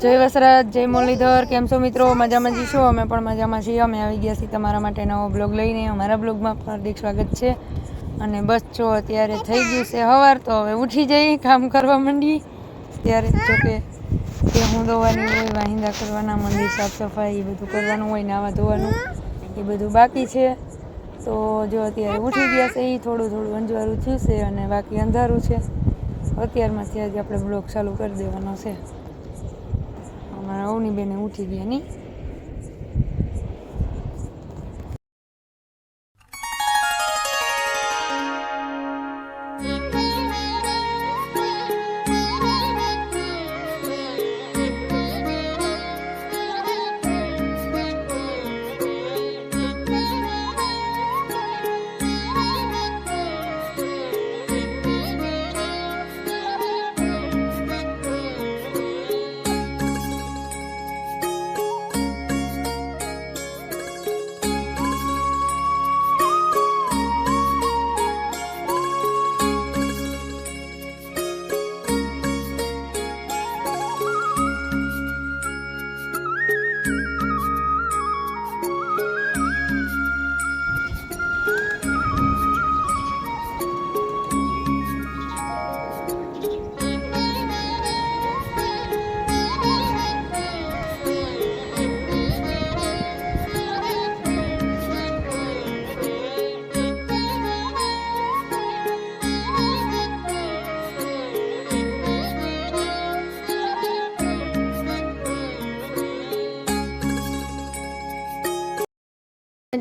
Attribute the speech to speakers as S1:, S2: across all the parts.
S1: જય વસરાજ, જય મુરલીધર, કેમ છો મિત્રો? મજામાં જી છો? અમે પણ મજામાં છીએ. અમે આવી ગયા છીએ તમારા માટે નવો બ્લોગ લઈને. અમારા બ્લોગમાં હાર્દિક સ્વાગત છે. અને બસ જો અત્યારે થઈ ગયું છે સવાર તો હવે ઉઠી જઈ કામ કરવા માંડી. ત્યારે જો કે તે હું ધોવાની હોય, વાહિંદા કરવાના, મંદિર સાફ સફાઈ, એ બધું કરવાનું હોય, નાવા ધોવાનું, એ બધું બાકી છે. તો જો અત્યારે ઉઠી ગયા છે એ થોડું થોડું અંજવાળું થયું છે અને બાકી અંધારું છે. અત્યારમાંથી આજે આપણે બ્લોગ ચાલુ કરી દેવાનો છે. અમારા અવની બેને ઉઠી ગયા નહીં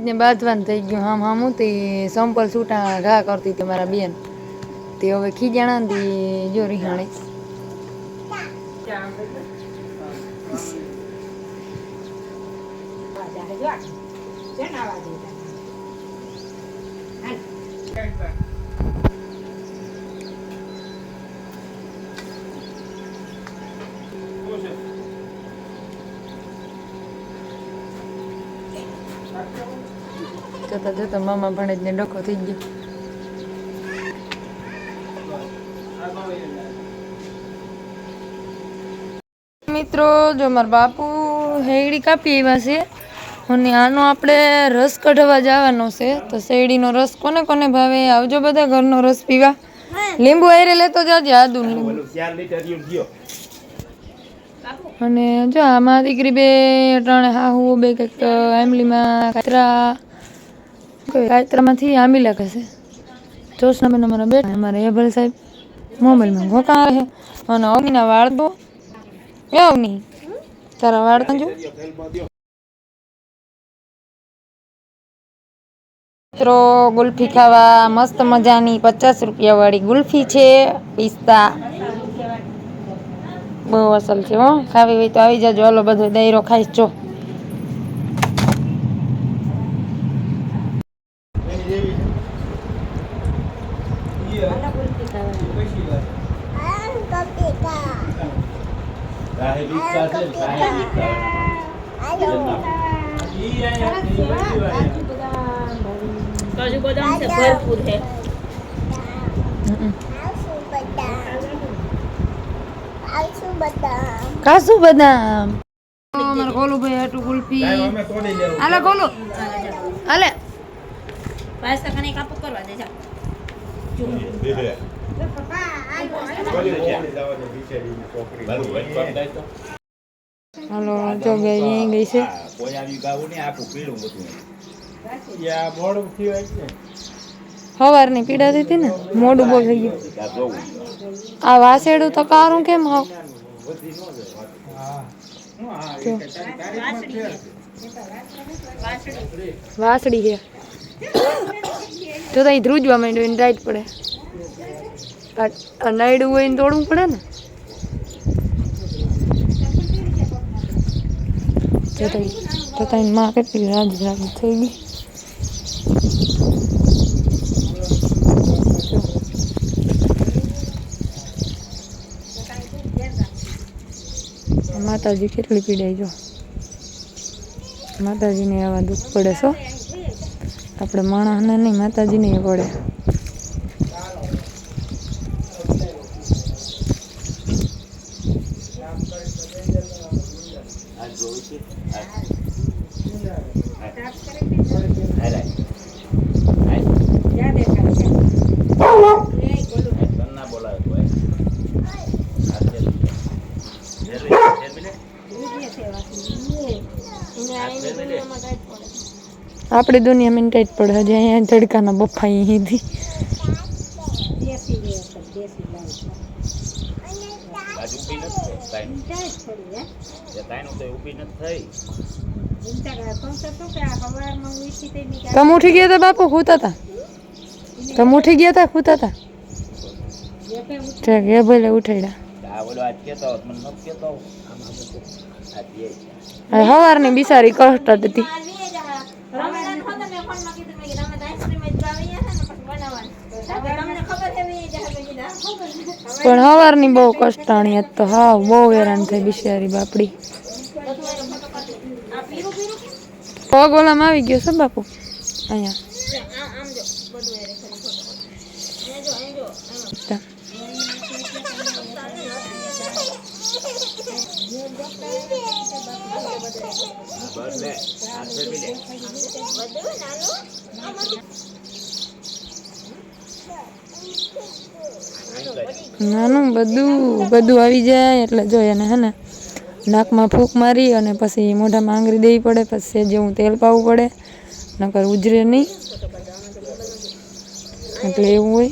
S1: ને બાંધવાનું થઈ ગયું. આમ આમ તે સંપલ છૂટા ઘા કરતી હતી મારા બેન. તે હવે ખીજાણા ને રિહાણે. Thank રિહાણી જતા જતા મામા ભણેજ ને ડખો થઈ ગયો. મિત્રો જો મારા બાપુ હેગડી કાપી આવ્યા છે અને આનો આપણે રસ કઢવા જવાનો છે તો શેરડીનો રસ કોને કોને ભાવે? આવજો બધા ઘરનો રસ પીવા. લીંબુ આયરે લેતો જાજે આદુ અને જો આમાં દીકરી બે ત્રણ હાહુ બે કંઈક એમલીમાં કાતરા કઈ આમી લાગે છે. જોશના બેન અમારા બેઠા અમારે હેબલ સાહેબ, મોબાઈલમાં ઘોકા આવે છે. અને અગ્નિના વાળ તો, એ અગ્નિ તારા વાળ તો જો. મિત્રો, ગુલ્ફી ખાવા મસ્ત મજાની પચાસ રૂપિયા વાળી ગુલ્ફી છે, પિસ્તા. બહુ અસલ છે હો. ખાવી હોય તો આવી જાજો. હાલો, બધો દહીરો ખાઈશ, જો
S2: રાહે રિક્ષા છે રાહે રિક્ષા ઈ આયા ઈ બધી વાય
S3: કાજુ બદામ છે ભરપૂર છે
S1: હમ. કાજુ બદામ અમારે ગોલું ભાઈ હાટુ ગુલ્ફી.
S2: અમે તોડી
S1: હાલે
S3: પાસ્તા ખાને કાપો કરવા દે જા
S1: હાલો જો બે અહીં ગઈ છે. સવારની પીડા હતી ને મોઢું બહુ થઈ ગયું. આ વાસેડું તો કારું કેમ હાવ? જો. વાસળી છે. તો ત્યાં ધ્રુજવા માંડ્યું એને રાઈટ પડે. નાયડું હોય ને તોડવું પડે ને. તો ત્યાં એની માં કેટલી રાજ રાજ થઈ ગઈ. માતાજી કેટલી પીડાઈ જો. માતાજીને આવા દુઃખ પડે છો? આપણે માણસને નહીં માતાજીને પડે
S2: આ જોવું છે આ. આ. હાય રાય. હાય. હાય, તને ના બોલાવે કોઈ. આ છે. ઘેર લે, ઘેર મિલે.
S1: આપણી દુનિયામાં ટાઈટ પડે. હજી અહીંયા તડકાના બફા અહીંથી
S2: આજ ઊભી નથી થઈ કાંઈ. એ કાંઈ નું તો? ઊભી નથી થઈ
S1: તમે ઉઠી ગયા હતા બાપુ ખૂતા હતા તમે ઉઠી ગયા હતા. ખૂતા હતા એ ભલે ઉઠાડ્યા સવારની બિસારી કષ્ટ હતી.
S3: રમેદાન હોત ને ફોનમાં કીધું મેં કીધું આઈસ્ક્રીમ જ ભાવી હે ને પછી બનાવવાનું. તમને ખબર છે મેં જા મેં કીધું હા, ખબર છે.
S1: પણ સવારની બહુ કષ્ટાણી હતી તો હા બહુ હેરાન થઈ બિચારી બાપડી. પગ ઓલામાં આવી ગયો છે બાપુ? અહીંયા
S3: લે, આ- આમ જો બધું એ રેખાની ફોટો અહીંયા જો અહીં જો આમાં.
S1: ત્યાં.
S2: બસ લે આ ફેરવી લે
S3: બધું નાનું આમાંથી
S1: નાનું બધું બધું આવી જાય એટલે જો એને હે ને નાકમાં ફૂંક મારી અને પછી મોઢામાં આંગળી દેવી પડે પછી જેવું તેલ પાવું પડે નકર ઉજરે નહીં. એટલે એવું હોય.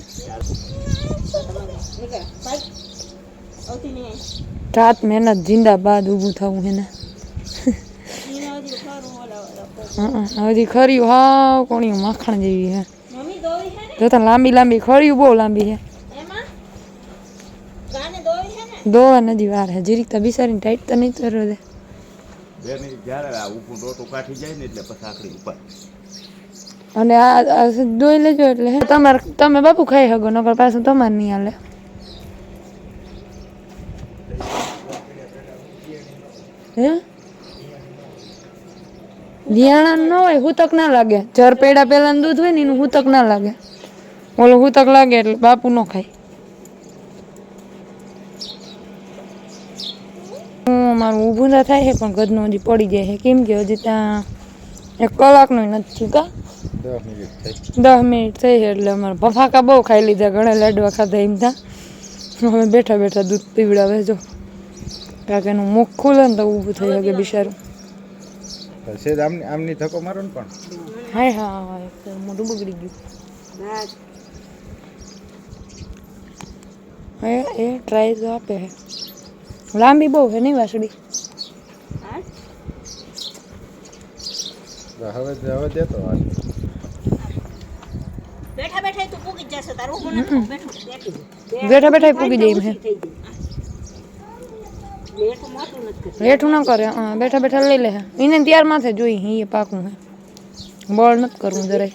S1: રાત મહેનત જિંદાબાદ ઊભું થવું એને
S3: હજી ખરું
S1: ખર્યું હાવ કોણી માખણ જેવી હે.
S3: છે
S1: જોતા લાંબી લાંબી ખર્યું બહુ લાંબી
S3: ગાને દોવી
S1: નજી વાર હે જીરીક તો બિસારીને ટાઈટ તો નહીં તરો દે.
S2: બે મિનિટ જ્યારે આ ઉપર રોટો કાઠી જાય ને એટલે પછી આખડી ઉપર.
S1: અને આ દોઈ લેજો એટલે તમારે તમે બાપુ ખાઈ શકો નકર પાછું તમારે નહીં હાલે. હે? વિયાણા ન હોય હુતક ના લાગે. જર પેડા પેલા દૂધ હોય ને એનું હુતક ના લાગે. ઓલો હુતક લાગે એટલે બાપુ ન ખાય. હું મારું ઊભું ના થાય છે પણ ગદનું હજી પડી જાય છે કેમ કે હજી ત્યાં એક કલાકનું નથી કા?
S2: દસ મિનિટ થઈ
S1: દસ મિનિટ થઈ છે એટલે અમારે ભફાકા બહુ ખાઈ લીધા ઘણા લાડવા ખાધા એમ ત્યાં હવે બેઠા બેઠા દૂધ પીવડાવે જો. કારણ કે એનું મુખ ખુલે ને તો ઊભું થઈ શકે બિચારું.
S2: સેજ આમની આમની ધક્કો મારો ને પણ.
S1: હાય હા હા મોઢું બગડી ગયું. હે એ ટ્રાય તો આપે હે. લાંબી બહુ છે નહીં વાસળી?
S2: હવે હવે દેતો આ
S3: બેઠા બેઠા તું પૂગી જ જશે તારું ઊભું નથી બેઠું બેઠું
S1: બેઠા. બેઠા પૂગી જાય એમ હે લેઠું ન કરે હા બેઠા બેઠા લઈ લે હે. એને ત્યાર માથે જોઈ હે એ પાકું હે. બળ નથી કરવું જરાય.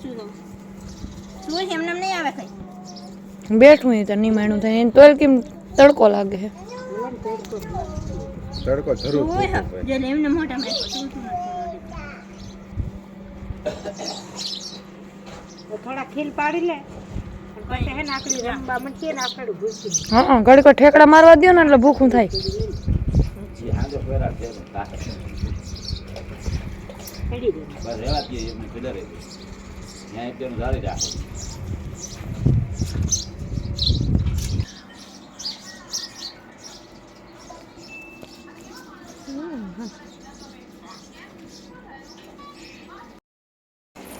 S3: શું કહું? શું એમને એમ નહીં આવે કઈ?
S1: બેઠું એ તો નહીં માણું થાય. એને તોય કેમ તડકો લાગે છે.
S2: તડકો જરૂર
S3: શું હોય હે? જેને એમને મોઢા માં શું શું નથી
S4: થોડા ખીલ પાડી લે. અને પછી હે ને આકડી રમવા મચીએ ને આકડું ઘૂસી
S1: હા ઘડીકો ઠેકડા મારવા દો ને એટલે ભૂખું થાય.
S2: હાંજો પેરા છે તાકે
S4: ચડી દે
S2: બસ રહેવા દઈએ એમને કીધા રહી. ત્યાં એક જણું જાળી રાખો.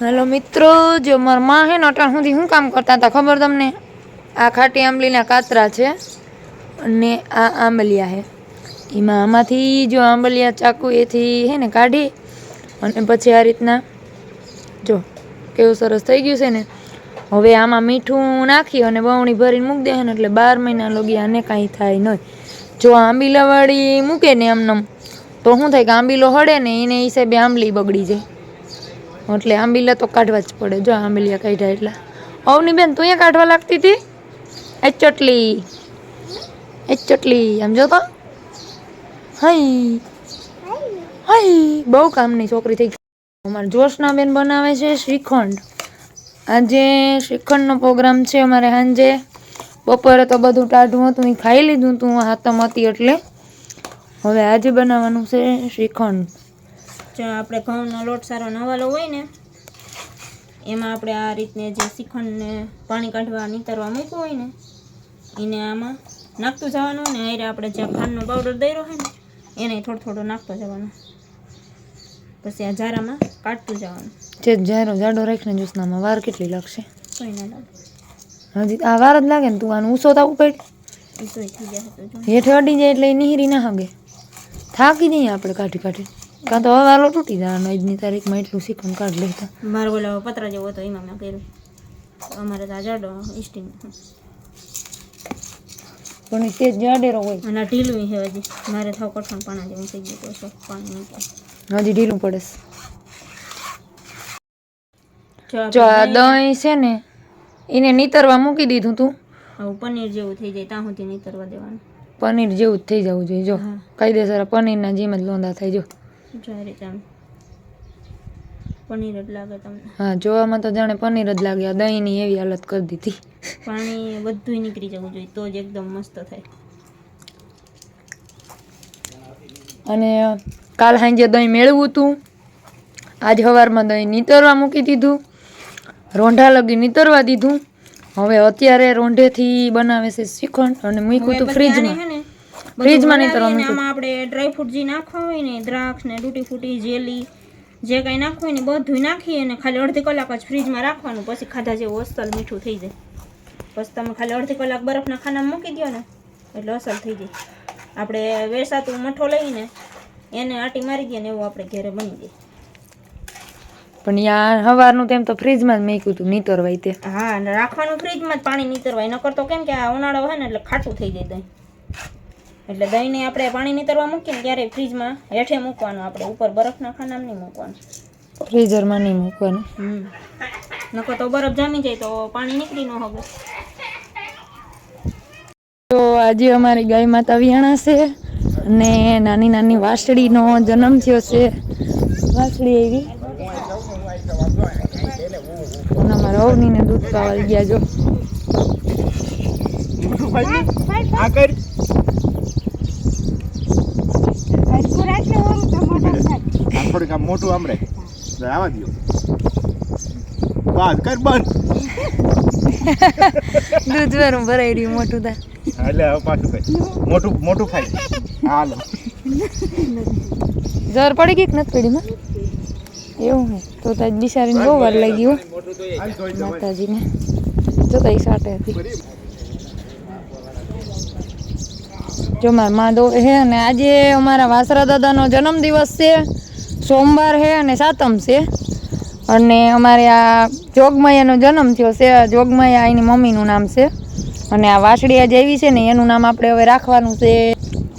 S1: હેલો મિત્રો, જો મારા માં હે ને સુધી શું કામ કરતા હતા, ખબર તમને? આ ખાટી આંબલીના કાતરા છે અને આ આંબલિયા છે એમાં આમાંથી જો આંબલિયા ચાકુ એથી હે ને કાઢી અને પછી આ રીતના, જો, કેવું સરસ થઈ ગયું છે ને. હવે આમાં મીઠું નાખી અને બવણી ભરીને મૂકી દે ને, એટલે બાર મહિના લોગી આને કાંઈ થાય નહીં જો આંબીલાવાળી મૂકે ને એમને તો શું થાય કે આંબીલો હળે ને એને હિસાબે આંબલી બગડી જાય. એટલે આંબીલા તો કાઢવા જ પડે. જો આંબીલિયા કાઢ્યા એટલે. અવની બેન, તું અહીંયા કાઢવા લાગતી હતી? એ ચટલી. એ ચટલી. આમ જો તો હાય હાય બહુ કામની છોકરી થઈ ગઈ. અમારે જોશના બેન બનાવે છે શ્રીખંડ. આજે શ્રીખંડનો પ્રોગ્રામ છે અમારે સાંજે. બપોરે તો બધું ટાઢું હતું એ ખાઈ લીધું તું હાથમ હતી એટલે. હવે આજે બનાવવાનું છે શ્રીખંડ.
S3: આપણે ઘઉંનો લોટ સારો નવાલો હોય ને એમાં આપણે આ રીતને જે શ્રીખંડને પાણી કાઢવા નીતરવા મૂક્યું હોય ને એને આમાં નાખતું જવાનું ને હારે આપણે જે ખાંડનો પાવડર દર્યો હોય ને એને થોડો થોડો નાખતો જવાનું. પછી આ જારામાં કાઢતું જવાનું.
S1: જે જારો જાડો રાખીને જ્યુસનામાં વાર કેટલી લાગશે?
S3: કોઈ ના લાગે.
S1: હજી આ વાર જ લાગે ને તું આનું ઊંચો
S3: તો જો.
S1: હેઠે અડી જાય એટલે નીહરી ના હગે. થાકી જઈએ આપણે કાઢી કાઢી. કાં તો હવે વાલો તૂટી જવાનો આજની તારીખમાં એટલું શ્રીખંડ કાઢ લેતા.
S3: મારો ઓલો પતરા જેવો હતો એમાં મેં કર્યું. અમારે તો જાડો સ્ટીમ
S1: પણ તે જાડેરો હોય.
S3: અને ઢીલું છે હજી. મારે થાવ કઠણ પાણા જેવું થઈ ગયું તો પાણી મૂકે
S1: હજી ઢીલું પડે.
S3: જો
S1: આ દહીં છે ને એને નીતરવા મૂકી દીધું તું.
S3: હવે પનીર જેવું થઈ જાય ત્યાં સુધી નીતરવા દેવાનું.
S1: પનીર જેવું જ થઈ જવું જોઈએ. જો. કાયદેસર પનીરના જેમ જ લોંદા થાય. જો
S3: જો આ રીતે આમ પનીર જ લાગે તમને.
S1: હા જોવામાં તો જાણે પનીર જ લાગે દહીંની એવી હાલત કરી દીધી.
S3: પાણી બધું નીકળી જવું જોઈએ તો જ એકદમ મસ્ત થાય.
S1: અને કાલ સાંજે દહીં મેળવું હતું. આજ સવારમાં દહીં નીતરવા મૂકી દીધું. રોંઢા લગી નીતરવા દીધું. હવે અત્યારે રોંઢેથી બનાવે છે શ્રીખંડ અને મૂક્યું હતું ફ્રીજમાં ફ્રીજમાં નહીં તરવાનું
S3: આમાં આપણે ડ્રાયફ્રૂટ જે નાખવા હોય ને દ્રાક્ષ ને તૂટી ફૂટી જેલી જે કાંઈ નાખવું હોય ને બધું નાખી અને ખાલી અડધી કલાક જ ફ્રીજમાં રાખવાનું પછી ખાધા જેવું અસલ મીઠું થઈ જાય. પછી તમે ખાલી અડધી કલાક બરફના ખાનામાં મૂકી દો ને એટલે અસલ થઈ જાય. આપણે વેસાતું મઠો લઈને એને આટી મારી દઈએ ને એવું આપણે ઘરે બની જાય.
S1: પણ યાર સવારનું તેમ તો ફ્રીજમાં જ મેક્યું હતું નીતરવાય તે.
S3: હા રાખવાનું ફ્રીજમાં જ પાણી નીતરવાય નકર તો કેમ કે આ ઉનાળો હોય ને એટલે ખાટું થઈ જાય દહીં એટલે દહીંને આપણે પાણી નીતરવા મૂકીને ત્યારે ફ્રીજમાં હેઠે મૂકવાનું આપણે ઉપર બરફના ખાનામાં નહીં મૂકવાનું.
S1: ફ્રીઝરમાં નહીં મૂકવાનું.
S3: હમ. નકો તો બરફ જામી જાય તો પાણી નીકળી ન હવે.
S1: તો આજે અમારી ગાય માતા વિયાણા છે અને નાની નાની વાસળીનો જન્મ થયો છે. વાસળી એવી. અમારા અવનીને દૂધ પાવા ગયા જો
S4: હરખું રાખજો ઓલું તો મોઢા થાય.
S5: આ થોડીક આમ મોટું આમરે. તો આવા દો બસ કર બંધ.
S1: દૂધ વાળું ભરાઈ રહ્યું મોટું
S5: દા એટલે હવે પાછું કઈ મોટું મોટું ખાઈ. હાલો.
S1: જર પડી ગઈ કે નથી પડી માં? એવું હે. તો તાજ બિચારીને બહુ વાર લાગી હો. માતાજીને. જોતા કઈ સાટે હતી. જો મારા માં દો હે અને આજે અમારા વાસરા દાદાનો જન્મદિવસ છે. સોમવાર છે અને સાતમ છે. અને અમારે આ જોગમૈયાનો જન્મ થયો છે. જોગમાયા એની મમ્મીનું નામ છે. અને આ વાસળી જેવી છે ને એનું નામ આપણે હવે રાખવાનું છે.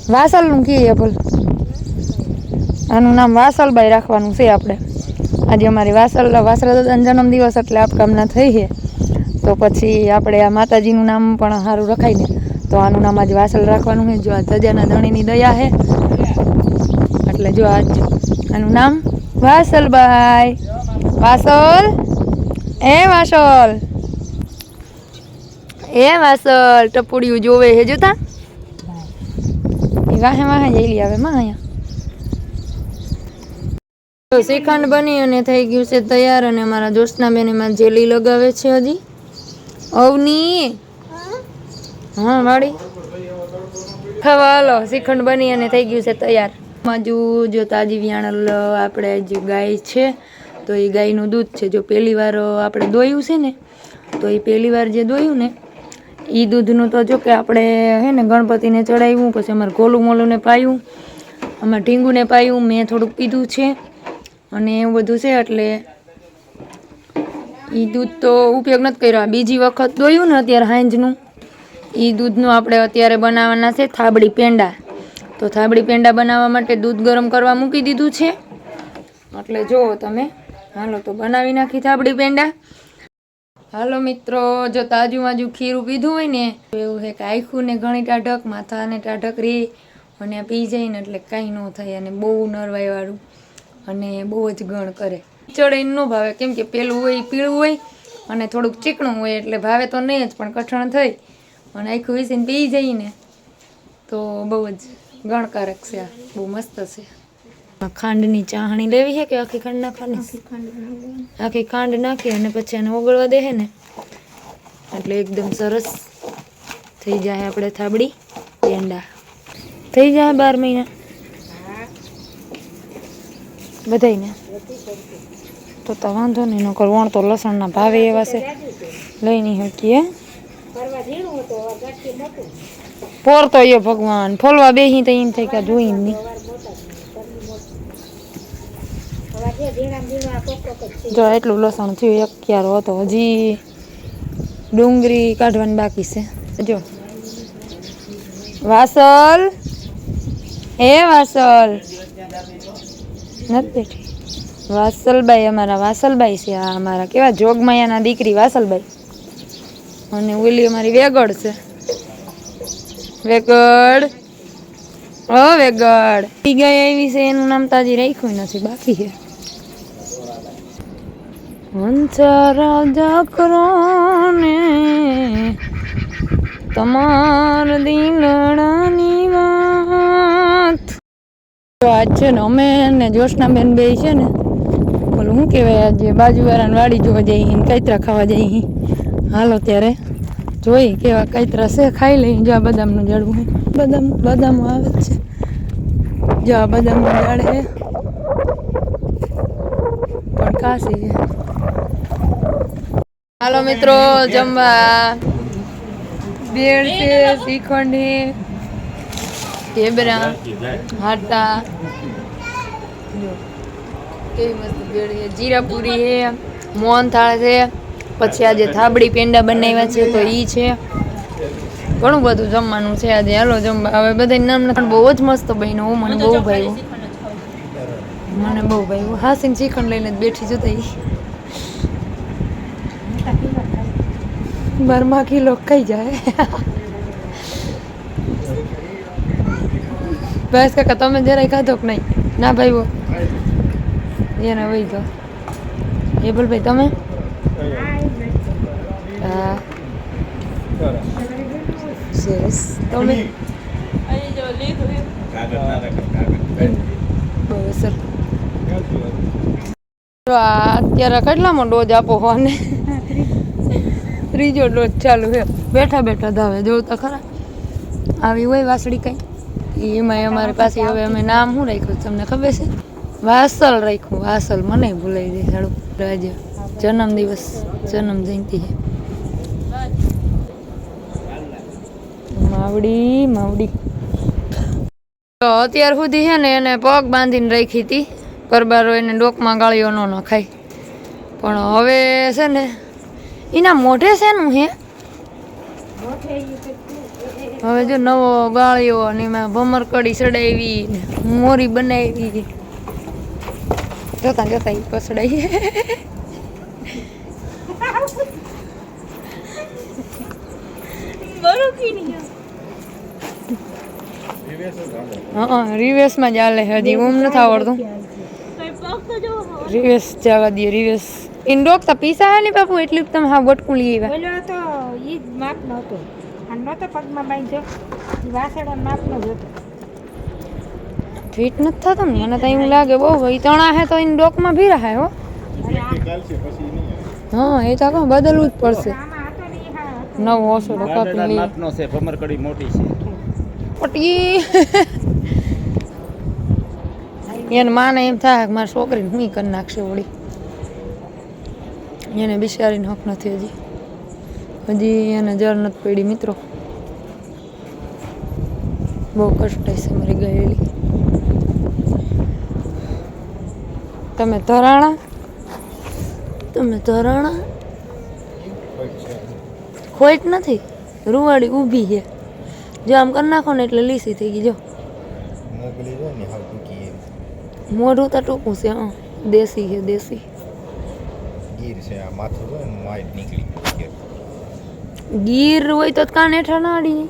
S1: વાસલનું કહીએ ભૂલ. આનું નામ વાસલબાઈ રાખવાનું છે આપણે. આજે અમારી વાસલ વાસળ દાદાનો જન્મદિવસ એટલે આપકામના થઈ છે. તો પછી આપણે આ માતાજીનું નામ પણ સારું રખાય ને. તો આનું નામ આજે વાસલ રાખવાનું છે. જો આ ધજાના ધણીની દયા છે. એટલે જો આજ આનું નામ વાસલભાઈ. વાસલ? એ વાસલ? એ વાસલ, ટપુડિયું જોવે છે, જોતા? વાહે વાહે જઈ આવે, માં અહીંયા. શ્રીખંડ બની અને થઈ ગયું છે તૈયાર અને અમારા જોશના બેન એમાં જેલી લગાવે છે હજી. અવની? હા, વાળી. ખાવા હાલો, શ્રીખંડ બની અને થઈ ગયું છે તૈયાર. બાજુ જો તાજી વિયાણલ આપણે જે ગાય છે, તો એ ગાયનું દૂધ છે. જો પહેલી વાર આપણે દોયું છે ને, તો એ પહેલી વાર જે દોયું ને એ દૂધનું તો જો કે આપણે, હે ને, ગણપતિને ચડાવ્યું, પછી અમારે ગોલું મોલુંને પાયું, અમારે ઢીંગુને પાયું, મેં થોડુંક પીધું છે, અને એવું બધું છે, એટલે એ દૂધ તો ઉપયોગ નથી કર્યો. બીજી વખત દોયું ને અત્યારે હાંજનું એ દૂધનું આપણે અત્યારે બનાવવાના છે થાબડી પેંડા. તો થાબડી પેંડા બનાવવા માટે દૂધ ગરમ કરવા મૂકી દીધું છે. એટલે જુઓ તમે, હાલો તો બનાવી નાખી થાબડી પેંડા. હાલો મિત્રો, જો તાજું માજું ખીરું પીધું હોય ને એવું છે કે આખું ને ઘણી ટાઢક, માથાને ટાઢક રે, અને પી જાય ને એટલે કાંઈ ન થાય અને બહુ નરવાઈવાળું અને બહુ જ ગણ કરે. ચડે ન ભાવે, કેમ કે પેલું હોય, પીળું હોય, અને થોડુંક ચીકણું હોય, એટલે ભાવે તો નહીં જ, પણ કઠણ થઈ. અને આખું વિસીને પી જઈને તો બહુ જ ગણકારક છે આ. બહુ મસ્ત છે. ખાંડની ચાહણી લેવી છે કે આખી ખાંડ નાખવાની? આખી ખાંડ નાખી અને પછી એને ઓગળવા દે ને? એટલે એકદમ સરસ થઈ જાય આપણે થાબડી પેંડા થઈ જાય બાર મહિના? બધાયને? તો તો વાંધો નહીં નકર વણ તો લસણના ભાવે એવા છે. લઈ નહીં શકીએ. ફોર યો ભગવાન. ફોલવા બેહી તો એમ થાય કે જોઈ નહીં જો એટલું લસણ થયું, એક ક્યારો હતો. હજી ડુંગળી કાઢવાની બાકી છે. જો. વાસલ? હે વાસલ? નથી બેઠી. વાસલબાઈ અમારા, વાસલબાઈ છે આ અમારા. કેવા જોગમાયાના દીકરી વાસલબાઈ. અને ઓલી અમારી વેગડ છે. વેગડ. ઓ, વેગડ. ઈ ગઈ આવી છે, એનું નામ તાજી રાખ્યું નથી, બાકી છે. વંશા રાજા કરોને, તમાર દિલડાની વાત. આજ છે ને અમે ને જોશનાબેન બે છે ને, બોલું શું કહેવાય, આજે બાજુવાળાની વાડી જોવા જઈએ કઈતરા ખાવા જઈએ હાલો ત્યારે. જોઈ કેવા કઈ છે ખાઈ લઈ જો આ બદામનું જડવું બદામ બદામ આવે છે. જો આ બદામનું ઝાડ છે. પણ કાશી છે. હાલો મિત્રો, જમવા. બેડ છે શ્રીખંડ ઢેબરા હાટા. કેવી મસ્ત બેડ છે. જીરાપુરી છે, મોહનથાળ છે. પછી આજે થાબડી પેંડા બનાવ્યા છે તો ઈ છે. ઘણું બધું જમવાનું છે આજે. હાલો જમવા હવે બધા નામ નથી બહુ જ મસ્ત બન્યું હું. મને બહુ ભાવ્યું. મને બહુ ભાવ્યું. હાસીન ચિકન લઈને જ બેઠી જતા ઈ. બારમા કિલો ખાઈ જાય. બસ કાકા તમે જરાય ખાધો કે નહીં? ના ભાઈ એને વહી તો એ બોલ ભાઈ તમે? હા સરસ તમે ડોઝ આપો હોને ત્રીજો ડોઝ ચાલુ છે. બેઠા બેઠા ધાવે. જોતા ખરા. આવી હોય વાસળી કઈ? એમાં અમારી પાસે હવે અમે નામ શું રાખ્યું તમને ખબર છે? વાસલ રાખ્યું. વાસલ મને ભૂલાઈ જાય. સાડું રાજ્ય જન્મ દિવસ જન્મ જયંતિ માવડી માવડી. તો અત્યાર સુધી છે ને એને પગ બાંધીને રાખી હતી. કરબારો એને ડોકમાં ગાળીઓ ન નખાય. પણ હવે છે ને એના મોઢે છે નું હે? હવે જો નવો ગાળ્યો અને એમાં ભમરકડી ચડાવી મોરી બનાવી જોતા જોતા ઈ પસડાઈ હા રિવેસમાં જ હાલે હજી ન નથી આવડતું. રિવેસ જવા દઈએ રિવેસ ઇન્ડોક ડોકતા પીસા હે ને બાપુ એટલી તમે હા બટકું લઈ આવ્યા.
S4: પેલો તો ઈ જ માપનો હતો. અને નહોતો પગમાં બાંધ્યો. ઈ વાસળા માપનો જ હતો.
S1: ફિટ નથી થતો ને મને તો એવું લાગે બહુ ભાઈ તણા હે તો એને ડોકમાં ભીરા હે હો. હા એ તો બદલવું જ પડશે. નવ ઓછો તો કાપી લઈએ
S5: માપનો છે ભમરકડી મોટી છે.
S1: પટી. એને માને એમ થાય કે મારી છોકરીને હું કરી નાખશે વળી. એને બિચારીને હક નથી હજી. હજી એને જર નથી પડી, મિત્રો. બહુ કષ્ટ છે મારી ગયેલી. તમે ધરાણા? તમે ધરાણા? ખોટ નથી? રૂવાડી ઊભી છે. જો આમ કરી નાખો ને એટલે લીસી થઈ ગઈ જો. મોઢું તો ટૂંકું છે હા. દેશી છે દેશી.
S5: ગીર છે આ માથું હોય ને વાઈટ નીકળી.
S1: ગીર હોય તો કાન હેઠળ ના અડી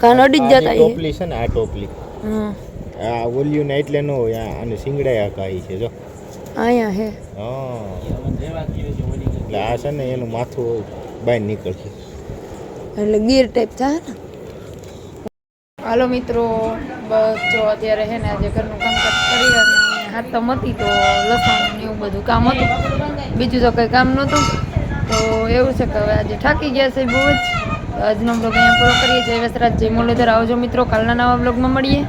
S1: કાન અડી જ જતા
S5: ટોપલી છે ને આ ટોપલી.
S1: હા.
S5: આ ઓલિયું ને એટલે ન હોય આને સિંગડાયા કાઈ છે જો.
S1: અહીંયા હે.
S5: હા. એટલે આ છે ને એનું માથું બહાર નીકળશે.
S1: એટલે ગીર ટાઈપ થાય ને? હાલો મિત્રો બસ જો અત્યારે હે ને આજે ઘરનું કામકાજ કરી અને હાથમ હતી તો લસણ ને એવું બધું કામ હતું. બીજું તો કંઈ કામ નહોતું. તો એવું છે કે હવે આજે થાકી ગયા છે બહુ જ. આજનો બ્લોગ અહીંયા પૂરો કરીએ. જય વસરાજ જય મુરલીધર. આવજો મિત્રો કાલના નવા બ્લોગમાં મળીએ.